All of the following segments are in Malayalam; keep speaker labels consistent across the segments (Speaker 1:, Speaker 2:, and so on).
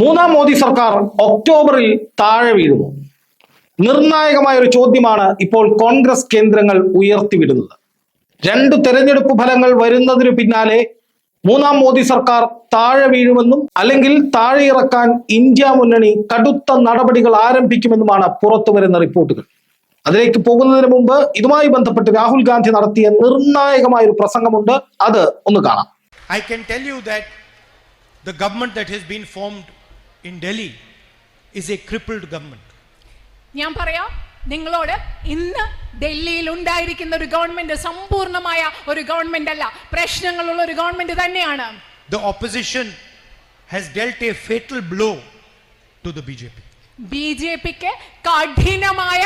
Speaker 1: മൂന്നാം മോദി സർക്കാർ ഒക്ടോബറിൽ താഴെ വീഴുമോ നിർണായകമായ ഒരു ചോദ്യമാണ് ഇപ്പോൾ കോൺഗ്രസ് കേന്ദ്രങ്ങൾ ഉയർത്തിവിടുന്നത്. രണ്ട് തെരഞ്ഞെടുപ്പ് ഫലങ്ങൾ വരുന്നതിനു പിന്നാലെ മൂന്നാം മോദി സർക്കാർ താഴെ വീഴുമെന്നും അല്ലെങ്കിൽ താഴെ ഇറക്കാൻ ഇന്ത്യ മുന്നണി കടുത്ത നടപടികൾ ആരംഭിക്കുമെന്നുമാണ് പുറത്തു വരുന്ന റിപ്പോർട്ടുകൾ. അതിലേക്ക് പോകുന്നതിന് മുമ്പ് ഇതുമായി ബന്ധപ്പെട്ട് രാഹുൽ ഗാന്ധി നടത്തിയ നിർണായകമായ ഒരു പ്രസംഗമുണ്ട്. അത് ഒന്ന് കാണാം.
Speaker 2: I can tell you that the government that has been formed in Delhi is a crippled government.
Speaker 3: ഞാൻ പറയാം നിങ്ങളോട് ഇന്ന് ഡൽഹിയിൽ ഉണ്ടായിരിക്കുന്ന ഒരു ഗവൺമെന്റ് സമ്പൂർണമായ ഒരു ഗവൺമെന്റ് അല്ല പ്രശ്നങ്ങളുള്ള ഒരു ഗവൺമെന്റ് തന്നെയാണ്
Speaker 2: The opposition has dealt a fatal blow to the BJP.
Speaker 3: B J പിക്ക് കഠിനമായ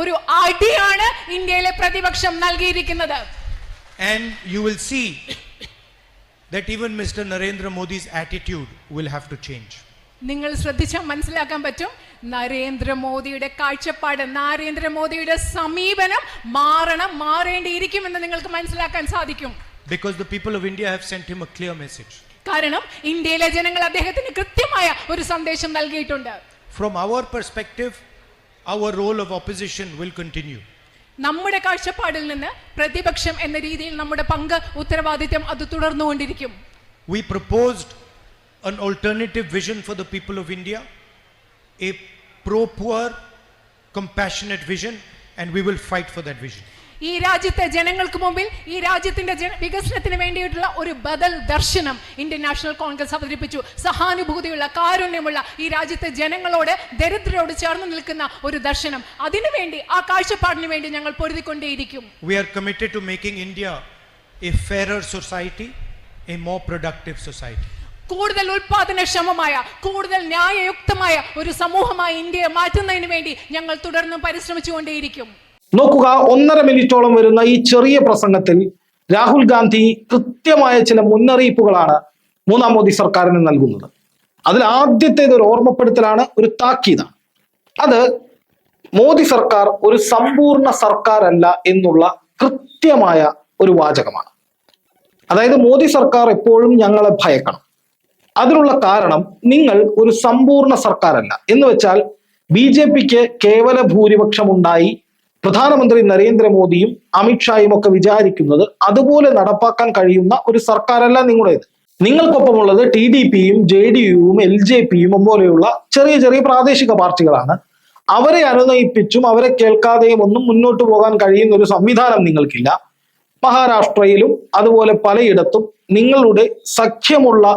Speaker 3: ഒരു അടിയാണ് ഇന്ത്യയിലെ പ്രതിപക്ഷം നൽകിയിരിക്കുന്നത്
Speaker 2: And you will see that even Mr. Narendra Modi's attitude will have to change.
Speaker 3: നിങ്ങൾ ശ്രദ്ധിച്ചാൽ മനസ്സിലാക്കാൻ പറ്റും. നരേന്ദ്രമോദിയുടെ കാഴ്ചപ്പാട് നരേന്ദ്രമോദിയുടെ സമീപനം മാറണം മാറേണ്ടിയിരിക്കുമെന്ന് നിങ്ങൾക്ക് മനസ്സിലാക്കാൻ സാധിക്കും.
Speaker 2: Because the people of India have sent him a clear message
Speaker 3: കാരണം ഇന്ത്യയിലെ ജനങ്ങൾ അദ്ദേഹത്തിന് കൃത്യമായ ഒരു സന്ദേശം നൽകിയിട്ടുണ്ട്.
Speaker 2: From our perspective our role of opposition will continue
Speaker 3: നമ്മുടെ കാഴ്ചപ്പാടിൽ നിന്ന് പ്രതിപക്ഷം എന്ന രീതിയിൽ നമ്മുടെ പങ്ക് ഉത്തരവാദിത്യം അത് തുടർന്നുകൊണ്ടിരിക്കും.
Speaker 2: We proposed an alternative vision for the people of India, a pro poor, compassionate vision, and we will fight for that vision.
Speaker 3: ഈ രാജ്യത്തെ ജനങ്ങൾക്ക് മുമ്പിൽ ഈ രാജ്യത്തിന്റെ ജന- വികസനത്തിന് വേണ്ടിയിട്ടുള്ള ഒരു ബദൽ ദർശനം ഇന്ത്യൻ നാഷണൽ കോൺഗ്രസ് അവതരിപ്പിച്ചു സഹാനുഭൂതിയുള്ള കാരുണ്യമുള്ള ഈ രാജ്യത്തെ ജനങ്ങളോട് ദരിദ്രരോട് ചേർന്ന് നിൽക്കുന്ന ഒരു ദർശനം അതിനുവേണ്ടി ആ കാഴ്ചപ്പാടിന് വേണ്ടി ഞങ്ങൾ പൊരുതിക്കൊണ്ടേയിരിക്കും
Speaker 2: We are committed to making India a fairer society, a more productive society.
Speaker 3: കൂടുതൽ ഉൽപാദനക്ഷമമായ കൂടുതൽ ന്യായയുക്തമായ ഒരു സമൂഹമായി ഇന്ത്യയെ മാറ്റുന്നതിന് വേണ്ടി ഞങ്ങൾ തുടർന്നും പരിശ്രമിച്ചുകൊണ്ടേയിരിക്കും.
Speaker 1: നോക്കുക ഒന്നര മിനിറ്റോളം വരുന്ന ഈ ചെറിയ പ്രസംഗത്തിൽ രാഹുൽ ഗാന്ധി കൃത്യമായ ചില മുന്നറിയിപ്പുകളാണ് മൂന്നാം മോദി സർക്കാരിന് നൽകുന്നത്. അതിൽ ആദ്യത്തേത് ഒരു ഓർമ്മപ്പെടുത്തലാണ് ഒരു താക്കീതാണ്. അത് മോദി സർക്കാർ ഒരു സമ്പൂർണ സർക്കാരല്ല എന്നുള്ള കൃത്യമായ ഒരു വാചകമാണ്. അതായത് മോദി സർക്കാർ എപ്പോഴും ഞങ്ങളെ ഭയക്കണം. അതിനുള്ള കാരണം നിങ്ങൾ ഒരു സമ്പൂർണ സർക്കാരല്ല. എന്ന് വെച്ചാൽ ബി ജെ പിക്ക് കേവല ഭൂരിപക്ഷം ഉണ്ടായി പ്രധാനമന്ത്രി നരേന്ദ്രമോദിയും അമിത്ഷായും ഒക്കെ വിചാരിക്കുന്നത് അതുപോലെ നടപ്പാക്കാൻ കഴിയുന്ന ഒരു സർക്കാരല്ല നിങ്ങളുടേത്. നിങ്ങൾക്കൊപ്പമുള്ളത് ടി ഡി പിയും ജെ ഡി യുവും എൽ ജെ പിയും പോലെയുള്ള ചെറിയ ചെറിയ പ്രാദേശിക പാർട്ടികളാണ്. അവരെ അനുനയിപ്പിച്ചും അവരെ കേൾക്കാതെയും ഒന്നും മുന്നോട്ട് പോകാൻ കഴിയുന്ന ഒരു സംവിധാനം നിങ്ങൾക്കില്ല. മഹാരാഷ്ട്രയിലും അതുപോലെ പലയിടത്തും നിങ്ങളുടെ സഖ്യമുള്ള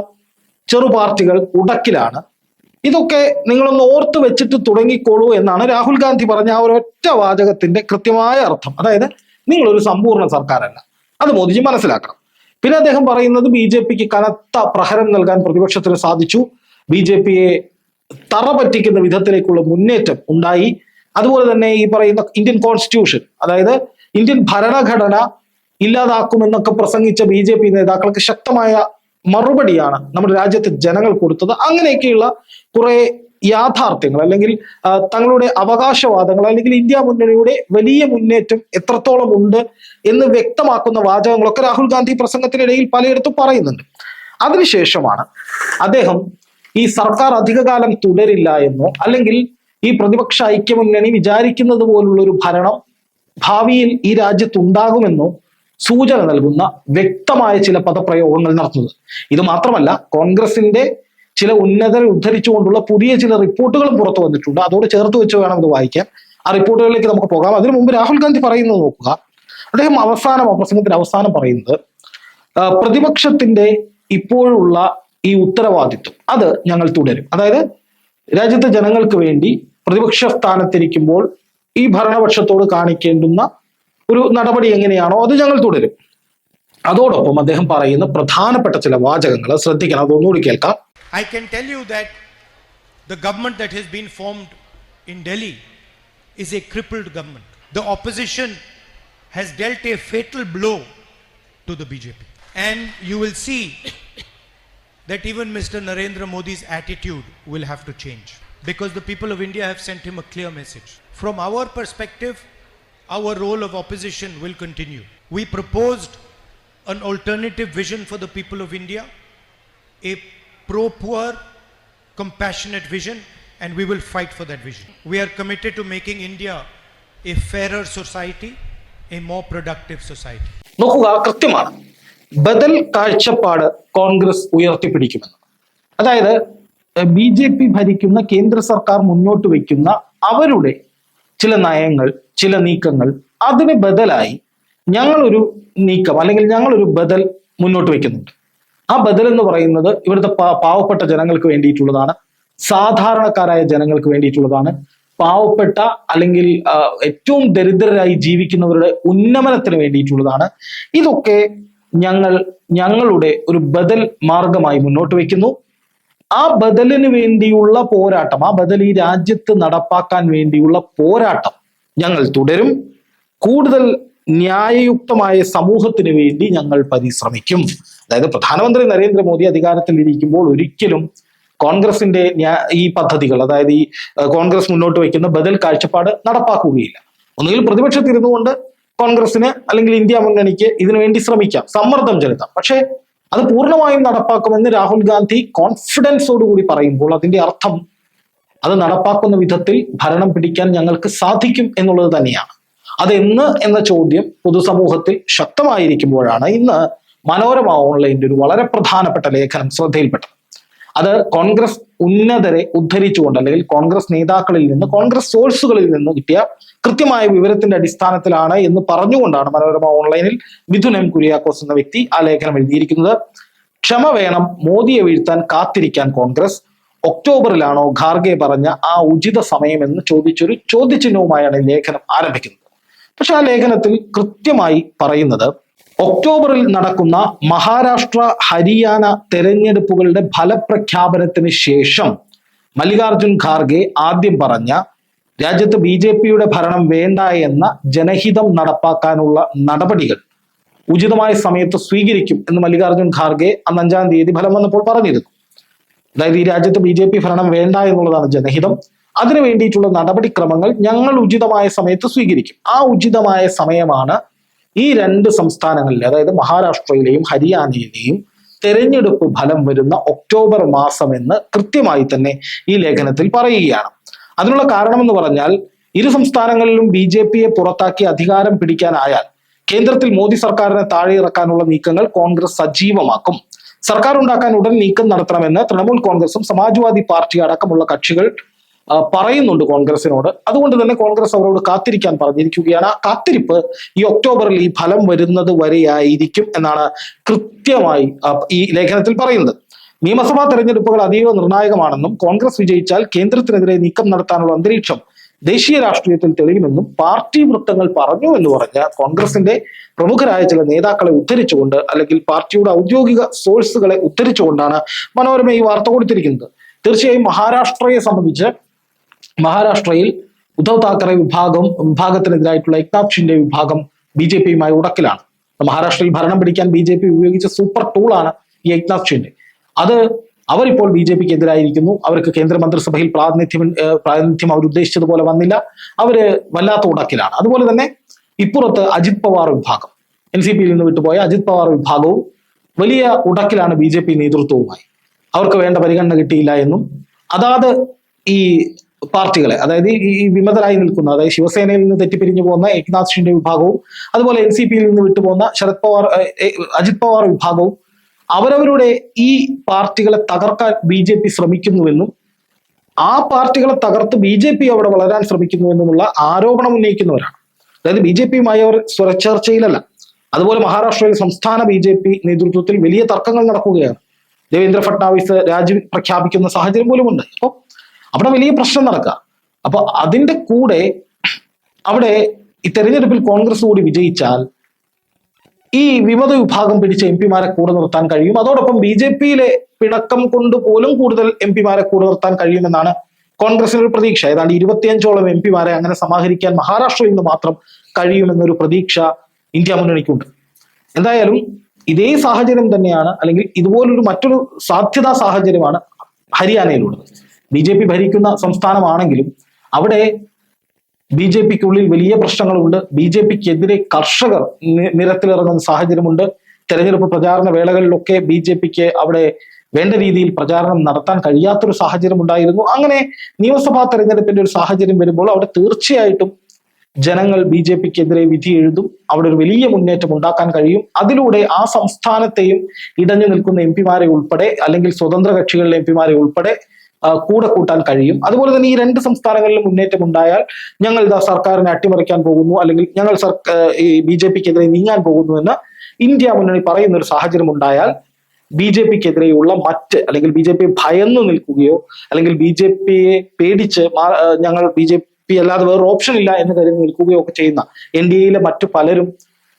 Speaker 1: ചെറു പാർട്ടികൾ ഉടക്കിലാണ്. ഇതൊക്കെ നിങ്ങളൊന്ന് ഓർത്ത് വെച്ചിട്ട് തുടങ്ങിക്കോളൂ എന്നാണ് രാഹുൽ ഗാന്ധി പറഞ്ഞ ആ ഒരൊറ്റ വാചകത്തിന്റെ കൃത്യമായ അർത്ഥം. അതായത് നിങ്ങളൊരു സമ്പൂർണ സർക്കാരല്ല. അത് മോദിജി മനസ്സിലാക്കണം. പിന്നെ അദ്ദേഹം പറയുന്നത് ബി ജെ പിക്ക് കനത്ത പ്രഹരം നൽകാൻ പ്രതിപക്ഷത്തിന് സാധിച്ചു. ബി ജെ പിയെ തറ പറ്റിക്കുന്ന വിധത്തിലേക്കുള്ള മുന്നേറ്റം ഉണ്ടായി. അതുപോലെ തന്നെ ഈ പറയുന്ന ഇന്ത്യൻ കോൺസ്റ്റിറ്റ്യൂഷൻ അതായത് ഇന്ത്യൻ ഭരണഘടന ഇല്ലാതാക്കുമെന്നൊക്കെ പ്രസംഗിച്ച ബി നേതാക്കൾക്ക് ശക്തമായ മറുപടിയാണ് നമ്മുടെ രാജ്യത്തെ ജനങ്ങൾ കൊടുത്തത്. അങ്ങനെയൊക്കെയുള്ള കുറെ യാഥാർത്ഥ്യങ്ങൾ അല്ലെങ്കിൽ തങ്ങളുടെ അവകാശവാദങ്ങൾ അല്ലെങ്കിൽ ഇന്ത്യ മുന്നണിയുടെ വലിയ മുന്നേറ്റം എത്രത്തോളം ഉണ്ട് എന്ന് വ്യക്തമാക്കുന്ന വാചകങ്ങളൊക്കെ രാഹുൽ ഗാന്ധി പ്രസംഗത്തിനിടയിൽ പലയിടത്തും പറയുന്നുണ്ട്. അതിനുശേഷമാണ് അദ്ദേഹം ഈ സർക്കാർ അധികകാലം തുടരില്ല എന്നോ അല്ലെങ്കിൽ ഈ പ്രതിപക്ഷ ഐക്യമുന്നണി വിചാരിക്കുന്നത് പോലുള്ള ഒരു ഭരണം ഭാവിയിൽ ഈ രാജ്യത്ത് ഉണ്ടാകുമെന്നോ സൂചന നൽകുന്ന വ്യക്തമായ ചില പദപ്രയോഗങ്ങൾ നടത്തുന്നത്. ഇത് മാത്രമല്ല കോൺഗ്രസിന്റെ ചില ഉന്നതരെ ഉദ്ധരിച്ചുകൊണ്ടുള്ള പുതിയ ചില റിപ്പോർട്ടുകളും പുറത്തു വന്നിട്ടുണ്ട്. അതോട് ചേർത്ത് വെച്ച് വേണം ഇത് വായിക്കാൻ. ആ റിപ്പോർട്ടുകളിലേക്ക് നമുക്ക് പോകാം. അതിനു മുമ്പ് രാഹുൽ ഗാന്ധി പറയുന്നത് നോക്കുക. അദ്ദേഹം അവസാനം പ്രസംഗത്തിന്റെ അവസാനം പറയുന്നത് പ്രതിപക്ഷത്തിന്റെ ഇപ്പോഴുള്ള ഈ ഉത്തരവാദിത്വം അത് ഞങ്ങൾ തുടരും. അതായത് രാജ്യത്തെ ജനങ്ങൾക്ക് വേണ്ടി പ്രതിപക്ഷ സ്ഥാനത്തിരിക്കുമ്പോൾ ഈ ഭരണപക്ഷത്തോട് കാണിക്കേണ്ടുന്ന ഒരു നടപടി എങ്ങനെയാണോ അത് ഞങ്ങൾ തുടരും അതോടൊപ്പം അദ്ദേഹം പറയുന്ന പ്രധാനപ്പെട്ട ചില വാചകങ്ങൾ ശ്രദ്ധിക്കണം അതൊന്നുകൂടി കേൾക്കാം
Speaker 2: tell you that the government that has been formed in Delhi is a crippled government. The opposition has dealt a fatal blow to the BJP. And you will see that even Mr. Narendra Modi's attitude will have to change. Because the people of India have sent him a clear message. From our perspective, our role of opposition will continue. We proposed an alternative vision for the people of India, a pro poor, compassionate vision, and we will fight for that vision. We are committed to making India a fairer society, a more productive society.
Speaker 1: നോക്കുക കൃത്യമാണ് ബദൽ കാഴ്ചപ്പാട് കോൺഗ്രസ് ഉയർത്തിപ്പിടിക്കുമെന്ന് അതായത് ബി ജെ പി ഭരിക്കുന്ന കേന്ദ്ര സർക്കാർ മുന്നോട്ട് വയ്ക്കുന്ന അവരുടെ ചില നയങ്ങൾ ചില നീക്കങ്ങൾ അതിന് ബദലായി ഞങ്ങളൊരു നീക്കം അല്ലെങ്കിൽ ഞങ്ങളൊരു ബദൽ മുന്നോട്ട് വെക്കുന്നുണ്ട്. ആ ബദൽ എന്ന് പറയുന്നത് ഇവിടുത്തെ പാവപ്പെട്ട ജനങ്ങൾക്ക് വേണ്ടിയിട്ടുള്ളതാണ്. സാധാരണക്കാരായ ജനങ്ങൾക്ക് വേണ്ടിയിട്ടുള്ളതാണ്. പാവപ്പെട്ട അല്ലെങ്കിൽ ഏറ്റവും ദരിദ്രരായി ജീവിക്കുന്നവരുടെ ഉന്നമനത്തിന് വേണ്ടിയിട്ടുള്ളതാണ്. ഇതൊക്കെ ഞങ്ങൾ ഞങ്ങളുടെ ഒരു ബദൽ മാർഗമായി മുന്നോട്ട് വയ്ക്കുന്നു ആ ബദലിന് വേണ്ടിയുള്ള പോരാട്ടം ആ ബദൽ ഈ രാജ്യത്ത് നടപ്പാക്കാൻ വേണ്ടിയുള്ള പോരാട്ടം ഞങ്ങൾ തുടരും. കൂടുതൽ ന്യായയുക്തമായ സമൂഹത്തിന് വേണ്ടി ഞങ്ങൾ പരിശ്രമിക്കും. അതായത് പ്രധാനമന്ത്രി നരേന്ദ്രമോദി അധികാരത്തിൽ ഇരിക്കുമ്പോൾ ഒരിക്കലും കോൺഗ്രസിന്റെ ഈ പദ്ധതികൾ അതായത് ഈ കോൺഗ്രസ് മുന്നോട്ട് വയ്ക്കുന്ന ബദൽ കാഴ്ചപ്പാട് നടപ്പാക്കുകയില്ല. ഒന്നുകിൽ പ്രതിപക്ഷത്തിരുന്നു കൊണ്ട് കോൺഗ്രസിന് അല്ലെങ്കിൽ ഇന്ത്യ മുന്നണിക്ക് ഇതിനുവേണ്ടി ശ്രമിക്കാം. സമ്മർദ്ദം ചെലുത്താം. പക്ഷേ അത് പൂർണമായും നടപ്പാക്കുമെന്ന് രാഹുൽ ഗാന്ധി കോൺഫിഡൻസോടുകൂടി പറയുമ്പോൾ അതിന്റെ അർത്ഥം അത് നടപ്പാക്കുന്ന വിധത്തിൽ ഭരണം പിടിക്കാൻ ഞങ്ങൾക്ക് സാധിക്കും എന്നുള്ളത് തന്നെയാണ്. അതെന്ന് എന്ന ചോദ്യം പൊതുസമൂഹത്തിൽ ശക്തമായിരിക്കുമ്പോഴാണ് ഇന്ന് മനോരമ ഓൺലൈന്റെ ഒരു വളരെ പ്രധാനപ്പെട്ട ലേഖനം ശ്രദ്ധയിൽപ്പെട്ടത്. അത് കോൺഗ്രസ് ഉന്നതരെ ഉദ്ധരിച്ചുകൊണ്ട് അല്ലെങ്കിൽ കോൺഗ്രസ് നേതാക്കളിൽ നിന്ന് കോൺഗ്രസ് സോഴ്സുകളിൽ നിന്ന് കിട്ടിയ കൃത്യമായ വിവരത്തിന്റെ അടിസ്ഥാനത്തിലാണ് എന്ന് പറഞ്ഞുകൊണ്ടാണ് മനോരമ ഓൺലൈനിൽ മിഥുൻ എം കുര്യാക്കോസ് എന്ന വ്യക്തി ആ ലേഖനം എഴുതിയിരിക്കുന്നത്. ക്ഷമ വേണം മോദിയെ വീഴ്ത്താൻ കാത്തിരിക്കാൻ കോൺഗ്രസ് ഒക്ടോബറിലാണോ ഖാർഗെ പറഞ്ഞ ആ ഉചിത സമയമെന്ന് ചോദിച്ചൊരു ചോദ്യചിഹ്നവുമായാണ് ലേഖനം ആരംഭിക്കുന്നത്. പക്ഷെ ആ ലേഖനത്തിൽ കൃത്യമായി പറയുന്നത് ഒക്ടോബറിൽ നടക്കുന്ന മഹാരാഷ്ട്ര ഹരിയാന തെരഞ്ഞെടുപ്പുകളുടെ ഫലപ്രഖ്യാപനത്തിന് ശേഷം മല്ലികാർജുൻ ഖാർഗെ ആദ്യം പറഞ്ഞ രാജ്യത്ത് ബി ജെ പിയുടെ ഭരണം വേണ്ട എന്ന ജനഹിതം നടപ്പാക്കാനുള്ള നടപടികൾ ഉചിതമായ സമയത്ത് സ്വീകരിക്കും എന്ന് മല്ലികാർജുൻ ഖാർഗെ അന്ന് അഞ്ചാം തീയതി ഫലം വന്നപ്പോൾ പറഞ്ഞിരുന്നു. അതായത് ഈ രാജ്യത്ത് ബി ജെ പി ഭരണം വേണ്ട എന്നുള്ളതാണ് ജനഹിതം. അതിനു വേണ്ടിയിട്ടുള്ള നടപടിക്രമങ്ങൾ ഞങ്ങൾ ഉചിതമായ സമയത്ത് സ്വീകരിക്കും. ആ ഉചിതമായ സമയമാണ് ഈ രണ്ട് സംസ്ഥാനങ്ങളിലെ അതായത് മഹാരാഷ്ട്രയിലെയും ഹരിയാനയിലെയും തെരഞ്ഞെടുപ്പ് ഫലം വരുന്ന ഒക്ടോബർ മാസം എന്ന് കൃത്യമായി തന്നെ ഈ ലേഖനത്തിൽ പറയുകയാണ്. അതിനുള്ള കാരണം എന്ന് പറഞ്ഞാൽ ഇരു സംസ്ഥാനങ്ങളിലും ബി ജെ പിയെ പുറത്താക്കി അധികാരം പിടിക്കാനായാൽ കേന്ദ്രത്തിൽ മോദി സർക്കാരിനെ താഴെ ഇറക്കാനുള്ള നീക്കങ്ങൾ കോൺഗ്രസ് സജീവമാക്കും. സർക്കാർ ഉണ്ടാക്കാൻ ഉടൻ നീക്കം നടത്തണമെന്ന് തൃണമൂൽ കോൺഗ്രസും സമാജ്വാദി പാർട്ടി അടക്കമുള്ള കക്ഷികൾ പറയുന്നുണ്ട് കോൺഗ്രസിനോട്. അതുകൊണ്ട് തന്നെ കോൺഗ്രസ് അവരോട് കാത്തിരിക്കാൻ പറഞ്ഞിരിക്കുകയാണ്. ആ കാത്തിരിപ്പ് ഈ ഒക്ടോബറിൽ ഈ ഫലം വരുന്നത് വരെയായിരിക്കും എന്നാണ് കൃത്യമായി ഈ ലേഖനത്തിൽ പറയുന്നത്. നിയമസഭാ തെരഞ്ഞെടുപ്പുകൾ അതീവ നിർണായകമാണെന്നും കോൺഗ്രസ് വിജയിച്ചാൽ കേന്ദ്രത്തിനെതിരെ നീക്കം നടത്താനുള്ള അന്തരീക്ഷം ദേശീയ രാഷ്ട്രീയത്തിൽ തെളിയുമെന്നും പാർട്ടി വൃത്തങ്ങൾ പറഞ്ഞു എന്ന് പറഞ്ഞ കോൺഗ്രസിന്റെ പ്രമുഖരായ ചില നേതാക്കളെ ഉദ്ധരിച്ചുകൊണ്ട് അല്ലെങ്കിൽ പാർട്ടിയുടെ ഔദ്യോഗിക സോഴ്സുകളെ ഉദ്ധരിച്ചുകൊണ്ടാണ് മനോരമ ഈ വാർത്ത കൊടുത്തിരിക്കുന്നത്. തീർച്ചയായും മഹാരാഷ്ട്രയെ സംബന്ധിച്ച് മഹാരാഷ്ട്രയിൽ ഉദ്ധവ് താക്കറെ വിഭാഗം വിഭാഗത്തിനെതിരായിട്ടുള്ള ഏക്നാഥ് വിഭാഗം ബി ജെ പിയുമായി ഉടക്കിലാണ്. മഹാരാഷ്ട്രയിൽ ഭരണം പിടിക്കാൻ ബി ജെ പി ഉപയോഗിച്ച സൂപ്പർ ടൂളാണ് ഈ ഏക്നാഥ് അത് അവരിപ്പോൾ ബി ജെ പിക്ക് എതിരായിരിക്കുന്നു അവർക്ക് കേന്ദ്ര മന്ത്രിസഭയിൽ പ്രാതിനിധ്യം പ്രാതിനിധ്യം അവർ ഉദ്ദേശിച്ചതുപോലെ വന്നില്ല. അവർ വല്ലാത്ത ഉടക്കിലാണ്. അതുപോലെ തന്നെ ഇപ്പുറത്ത് അജിത് പവാർ വിഭാഗം. എൻ സി പിയിൽ നിന്ന് വിട്ടുപോയ അജിത് പവാർ വിഭാഗവും വലിയ ഉടക്കിലാണ് ബി ജെ പി നേതൃത്വവുമായി. അവർക്ക് വേണ്ട പരിഗണന കിട്ടിയില്ല എന്നും. അതാത് ഈ പാർട്ടികളെ അതായത് ഈ വിമതരായി നിൽക്കുന്ന അതായത് ശിവസേനയിൽ നിന്ന് തെറ്റിപ്പിരിഞ്ഞു പോകുന്ന ഏക്നാഥ് ഷിൻഡെ വിഭാഗവും അതുപോലെ എൻ സി പിയിൽ നിന്ന് വിട്ടുപോകുന്ന ശരത് പവാർ അജിത് പവാർ വിഭാഗവും അവരവരുടെ ഈ പാർട്ടികളെ തകർക്കാൻ ബി ജെ പി ശ്രമിക്കുന്നുവെന്നും ആ പാർട്ടികളെ തകർത്ത് ബി ജെ പി അവിടെ വളരാൻ ശ്രമിക്കുന്നുവെന്നുമുള്ള ആരോപണം ഉന്നയിക്കുന്നവരാണ്. അതായത് ബി ജെ പിയുമായി അവർ സ്വരച്ചേർച്ചയിലല്ല. അതുപോലെ മഹാരാഷ്ട്രയിൽ സംസ്ഥാന ബി ജെ പി നേതൃത്വത്തിൽ വലിയ തർക്കങ്ങൾ നടക്കുകയാണ്. ദേവേന്ദ്ര ഫട്നാവിസ് രാജി പ്രഖ്യാപിക്കുന്ന സാഹചര്യം പോലുമുണ്ട്. അപ്പോൾ അവിടെ വലിയ പ്രശ്നം നടക്കുക. അപ്പൊ അതിന്റെ കൂടെ അവിടെ ഈ തെരഞ്ഞെടുപ്പിൽ കോൺഗ്രസ് കൂടി വിജയിച്ചാൽ ഈ വിമത വിഭാഗം പിടിച്ച എം പിമാരെ കൂടെ നിർത്താൻ കഴിയും. അതോടൊപ്പം ബി ജെ പിയിലെ പിണക്കം കൊണ്ട് പോലും കൂടുതൽ എം പിമാരെ കൂടെ നിർത്താൻ കഴിയുമെന്നാണ് കോൺഗ്രസിന് ഒരു പ്രതീക്ഷ. ഏതാണ്ട് ഇരുപത്തിയഞ്ചോളം എം പിമാരെ അങ്ങനെ സമാഹരിക്കാൻ മഹാരാഷ്ട്രയിൽ നിന്ന് മാത്രം കഴിയുമെന്നൊരു പ്രതീക്ഷ ഇന്ത്യ മുന്നണിക്കുണ്ട്. എന്തായാലും ഇതേ സാഹചര്യം തന്നെയാണ് അല്ലെങ്കിൽ ഇതുപോലൊരു മറ്റൊരു സാധ്യതാ സാഹചര്യമാണ് ഹരിയാനയിലുള്ളത്. ബി ജെ പി ഭരിക്കുന്ന സംസ്ഥാനമാണെങ്കിലും അവിടെ ബി ജെ പിക്കുള്ളിൽ വലിയ പ്രശ്നങ്ങളുണ്ട്. ബി ജെ പിക്കെതിരെ കർഷകർ നിരത്തിലിറങ്ങുന്ന സാഹചര്യമുണ്ട്. തെരഞ്ഞെടുപ്പ് പ്രചാരണ വേളകളിലൊക്കെ ബി ജെ പിക്ക് അവിടെ വേണ്ട രീതിയിൽ പ്രചാരണം നടത്താൻ കഴിയാത്തൊരു സാഹചര്യം ഉണ്ടായിരുന്നു അങ്ങനെ നിയമസഭാ തെരഞ്ഞെടുപ്പിന്റെ ഒരു സാഹചര്യം വരുമ്പോൾ അവിടെ തീർച്ചയായിട്ടും ജനങ്ങൾ ബി ജെ പിക്കെതിരെ വിധി എഴുതും. അവിടെ ഒരു വലിയ മുന്നേറ്റം ഉണ്ടാക്കാൻ കഴിയും. അതിലൂടെ ആ സംസ്ഥാനത്തെയും ഇടഞ്ഞു നിൽക്കുന്ന എം പിമാരെ ഉൾപ്പെടെ അല്ലെങ്കിൽ സ്വതന്ത്ര കക്ഷികളിലെ എം പിമാരെ ഉൾപ്പെടെ കൂടെ കൂട്ടാൻ കഴിയും. അതുപോലെ തന്നെ ഈ രണ്ട് സംസ്ഥാനങ്ങളിലും മുന്നേറ്റം ഉണ്ടായാൽ ഞങ്ങൾ ഇതാ സർക്കാരിനെ അട്ടിമറിക്കാൻ പോകുന്നു അല്ലെങ്കിൽ ഞങ്ങൾ സർക്കാർ ഈ ബി ജെ പിക്കെതിരെ നീങ്ങാൻ പോകുന്നു എന്ന് ഇന്ത്യ മുന്നണി പറയുന്ന ഒരു സാഹചര്യം ഉണ്ടായാൽ ബി ജെ പിക്കെതിരെയുള്ള മറ്റ് അല്ലെങ്കിൽ ബി ജെ പി ഭയന്നു നിൽക്കുകയോ അല്ലെങ്കിൽ ബി ജെ പിയെ പേടിച്ച് ഞങ്ങൾ ബി ജെ പി അല്ലാതെ വേറെ ഓപ്ഷൻ ഇല്ല എന്ന് കരുതി നിൽക്കുകയോ ഒക്കെ ചെയ്യുന്ന എൻ ഡി എയിലെ മറ്റു പലരും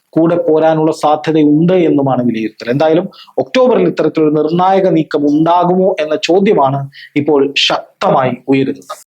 Speaker 1: കൂടെ പോരാനുള്ള സാധ്യതയുണ്ട് എന്നുമാണ് വിലയിരുത്തൽ. എന്തായാലും ഒക്ടോബറിൽ ഇത്തരത്തിലൊരു നിർണായക നീക്കം ഉണ്ടാകുമോ എന്ന ചോദ്യമാണ് ഇപ്പോൾ ശക്തമായി ഉയരുന്നത്.